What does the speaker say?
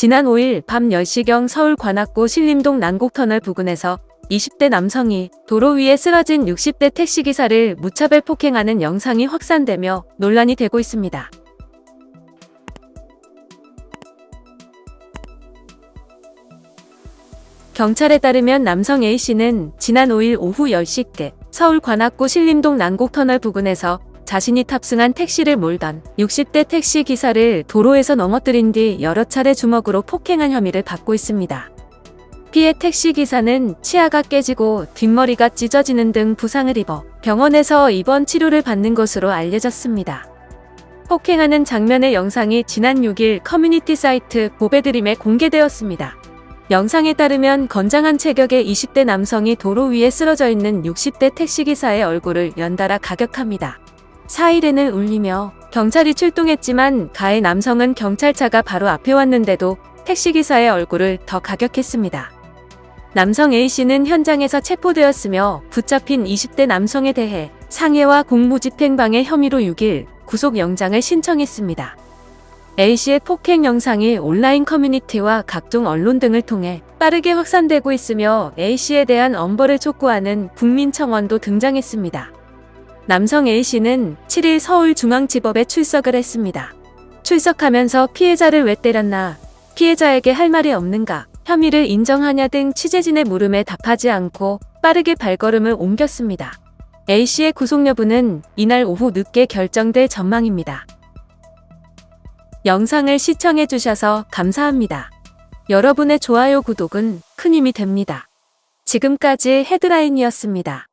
지난 5일 밤 10시경 서울 관악구 신림동 난곡터널 부근에서 20대 남성이 도로 위에 쓰러진 60대 택시기사를 무차별 폭행하는 영상이 확산되며 논란이 되고 있습니다. 경찰에 따르면 남성 A씨는 지난 5일 오후 10시께 서울 관악구 신림동 난곡터널 부근에서 자신이 탑승한 택시를 몰던 60대 택시 기사를 도로에서 넘어뜨린 뒤 여러 차례 주먹으로 폭행한 혐의를 받고 있습니다. 피해 택시 기사는 치아가 깨지고 뒷머리가 찢어지는 등 부상을 입어 병원에서 입원 치료를 받는 것으로 알려졌습니다. 폭행하는 장면의 영상이 지난 6일 커뮤니티 사이트 보배드림에 공개되었습니다. 영상에 따르면 건장한 체격의 20대 남성이 도로 위에 쓰러져 있는 60대 택시기사의 얼굴을 연달아 가격합니다. 사이렌을 울리며 경찰이 출동했지만 가해 남성은 경찰차가 바로 앞에 왔는데도 택시기사의 얼굴을 더 가격했습니다. 남성 A씨는 현장에서 체포되었으며 붙잡힌 20대 남성에 대해 상해와 공무집행방해 혐의로 6일 구속영장을 신청했습니다. A씨의 폭행 영상이 온라인 커뮤니티와 각종 언론 등을 통해 빠르게 확산되고 있으며 A씨에 대한 엄벌을 촉구하는 국민청원도 등장했습니다. 남성 A씨는 7일 서울중앙지법에 출석을 했습니다. 출석하면서 피해자를 왜 때렸나, 피해자에게 할 말이 없는가, 혐의를 인정하냐 등 취재진의 물음에 답하지 않고 빠르게 발걸음을 옮겼습니다. A씨의 구속 여부는 이날 오후 늦게 결정될 전망입니다. 영상을 시청해주셔서 감사합니다. 여러분의 좋아요, 구독은 큰 힘이 됩니다. 지금까지 헤드라인이었습니다.